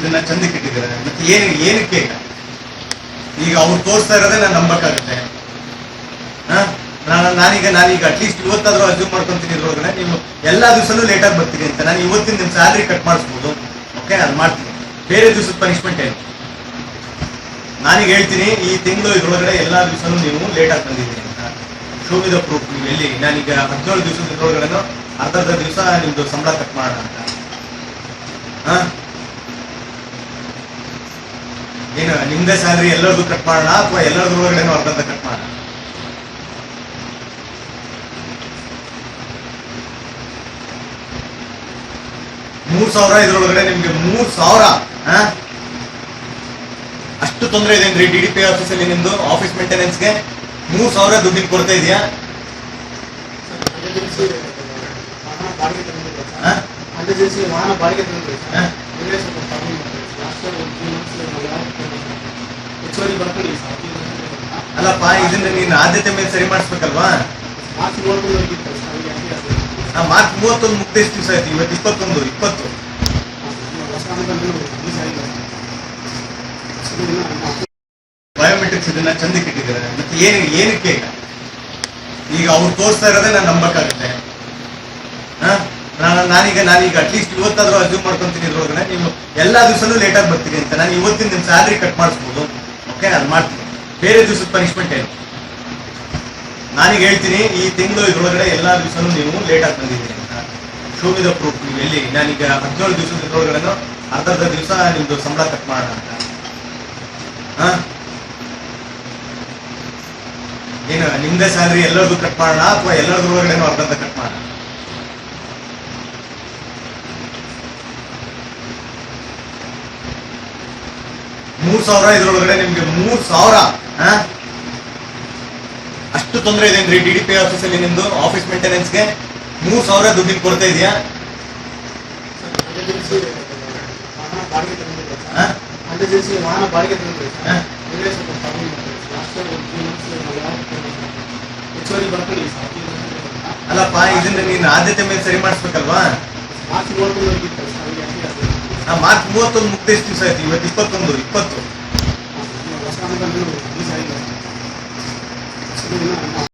ಇದನ್ನ ಚಂದಕ್ಕೆ ಇಟ್ಟಿದ್ದಾರೆ. ಮತ್ತೆ ಏನು, ಏನಕ್ಕೆ ಈಗ ಅವ್ರು ತೋರಿಸ್ತಾ ಇರೋದೇ ನಾನು ನಂಬಕ್ಕಾಗುತ್ತೆ. ನಾನು, ನಾನೀಗ ನಾನೀಗ ಅಟ್ಲೀಸ್ಟ್ ಇವತ್ತಾದ್ರೂ ಅಸ್ಯೂಮ್ ಮಾಡ್ಕೊಂತೀನಿ ಇದ್ರೊಳಗಡೆ. ನೀವು ಎಲ್ಲಾ ದಿವಸನೂ ಲೇಟಾಗಿ ಬರ್ತೀನಿ ಅಂತ. ನಾನು ಇವತ್ತಿನ ನಿಮ್ಮ ಸ್ಯಾಲ್ರಿ ಕಟ್ ಮಾಡಿಸ್ಬೋದು. ಓಕೆ ಅದು ಮಾಡ್ತೀನಿ. ಬೇರೆ ದಿವಸದ ಪನಿಷ್ಮೆಂಟ್ ಏನು? ನಾನೀಗ ಹೇಳ್ತೀನಿ, ಈ ತಿಂಗಳು ಇದ್ರೊಳಗಡೆ ಎಲ್ಲಾ ದಿವಸನೂ ನೀವು ಲೇಟಾಗಿ ಬಂದಿದ್ದೀನಿ ಅಂತ. ಶೋ ವಿದ ಪ್ರೂಫ್ ನೀವು ಎಲ್ಲಿ? ನಾನೀಗ ಹದಿನೇಳು ದಿವಸದ ಇದ್ರೊಳಗಡೆ ಅರ್ಧ ಅರ್ಧ ದಿವಸ ನಿಮ್ದು ಸಂಬಳ ಕಟ್ ಮಾಡೋಣ ಅಂತ. ಹಾ ಏನು ನಿಮ್ದೇ ಸ್ಯಾಲ್ರಿ ಎಲ್ಲರದು ಕಟ್ ಮಾಡೋಣ ಅಥವಾ ಎಲ್ಲರದ್ದು ಒಳಗಡೆ ಅರ್ಧ ಕಟ್ ಮಾಡೋಣ ಮೂರ್ ಸಾವಿರ ಇದ್ರೊಳಗಡೆ ನಿಮ್ಗೆ ಮೂರ್ ಸಾವಿರ ಅಷ್ಟು ತೊಂದರೆ ಇದೆ ಡಿ ಡಿ ಪಿ ಆಫೀಸಲ್ಲಿ ನಿಮ್ದು ಆಫೀಸ್ ಮೇಂಟೆನೆನ್ಸ್ಗೆ ಮೂರ್ ಸಾವಿರ ದುಡ್ಡಿನ ಕೊಡ್ತಾ ಇದೆಯಾ? ವಾಹನ ಬಾಡಿಗೆ ಹೆಚ್ಚುವರಿ ಬರ್ತೀನಿ ಸರ್ ಅಲ್ಲಪ್ಪ ಇದನ್ನ ನೀನ್ ಆದ್ಯತೆ ಮೇಲೆ ಸರಿ ಮಾಡಿಸ್ಬೇಕಲ್ವಾ? ಮಾರ್ಚ್ ಮೂವತ್ತೊಂದು ಮಾರ್ಚ್ ಮೂವತ್ತೊಂದು ಮುಕ್ತ ಎಷ್ಟು ದಿವಸ ಆಯ್ತು ಇವತ್ತು ಇಪ್ಪತ್ತೊಂದು ಇಪ್ಪತ್ತು. ಬಯೋಮೆಟ್ರಿಕ್ಸ್ ಇದನ್ನ ಚಂದಕ್ಕೆ ಇಟ್ಟಿದ್ದಾರೆ. ಮತ್ತೆ ಏನು ಏನಕ್ಕೆ ಈಗ ಈಗ ಅವ್ರು ತೋರಿಸ್ತಾ ಇರೋದೇ ನಾನು ನಂಬಕ್ಕಾಗುತ್ತೆ. ಹಾ ನಾನು ನಾನೀಗ ನಾನೀಗ ಅಟ್ಲೀಸ್ಟ್ ಇವತ್ತಾದ್ರೂ ಅಸ್ಯೂಮ್ ಮಾಡ್ಕೊಂತೀನಿ ಇದ್ರೊಳಗಡೆ. ನೀವು ಎಲ್ಲಾ ದಿವಸನೂ ಲೇಟಾಗಿ ಬರ್ತೀನಿ ಅಂತ. ನಾನು ಇವತ್ತಿನ ನಿಮ್ಮ ಸ್ಯಾಲ್ರಿ ಕಟ್ ಮಾಡಿಸ್ಬೋದು. ಅದು ಮಾಡ್ತೀನಿ. ಬೇರೆ ದಿವಸದ ಪನಿಷ್ಮೆಂಟ್ ಏನು? ನಾನೀಗ ಹೇಳ್ತೀನಿ, ಈ ತಿಂಗಳು ಇದ್ರೊಳಗಡೆ ಎಲ್ಲಾ ದಿವಸನೂ ನೀವು ಲೇಟಾಗಿ ಬಂದಿದ್ದೀನಿ ಅಂತ. ಶೋ ವಿದ ಪ್ರೂಫ್ ನೀವು ಎಲ್ಲಿ? ನಾನೀಗ ಹದಿನೇಳು ದಿವಸದ ಇದರೊಳಗಡೆನೂ ಅರ್ಧ ಅರ್ಧ ದಿವಸ ನಿಮ್ದು ಸಂಬಳ ಕಟ್ ಮಾಡೋಣ ಅಂತ. ಹಾ? ಏನು, ನಿಮ್ದೇ ಸ್ಯಾಲ್ರಿ ಎಲ್ಲರದು ಕಟ್ ಮಾಡೋಣ ಅಥವಾ ಎಲ್ಲರದ್ದು ಅರ್ಧ ಕಟ್ ಮಾಡೋಣ ಮೂರ್ ಸಾವಿರ ಇದ್ರೊಳಗಡೆ ನಿಮ್ಗೆ ಮೂರ್ ಸಾವಿರ? ಅಷ್ಟು ತೊಂದರೆ ಇದೆ ಡಿ ಡಿ ಪಿ ಆಫೀಸಲ್ಲಿ ನಿಮ್ದು ಆಫೀಸ್ ಮೇಂಟೆನೆನ್ಸ್ಗೆ ಮೂರ್ ಸಾವಿರ ದುಡ್ಡಿನ ಕೊಡ್ತಾ ಇದೆಯಾ? ಅಲ್ಲಪ್ಪ, ಇದನ್ನ ನೀನ್ ಆದ್ಯತೆ ಮೇಲೆ ಸರಿ ಮಾಡಿಸ್ಬೇಕಲ್ವಾ? ನಾ ಮಾರ್ಚ್ ಮೂವತ್ತೊಂದು ಮುಕ್ತಿ ಎಷ್ಟು ದಿವಸ ಆಯ್ತು ಇವತ್ತು ಇಪ್ಪತ್ತೊಂದು ಇಪ್ಪತ್ತು.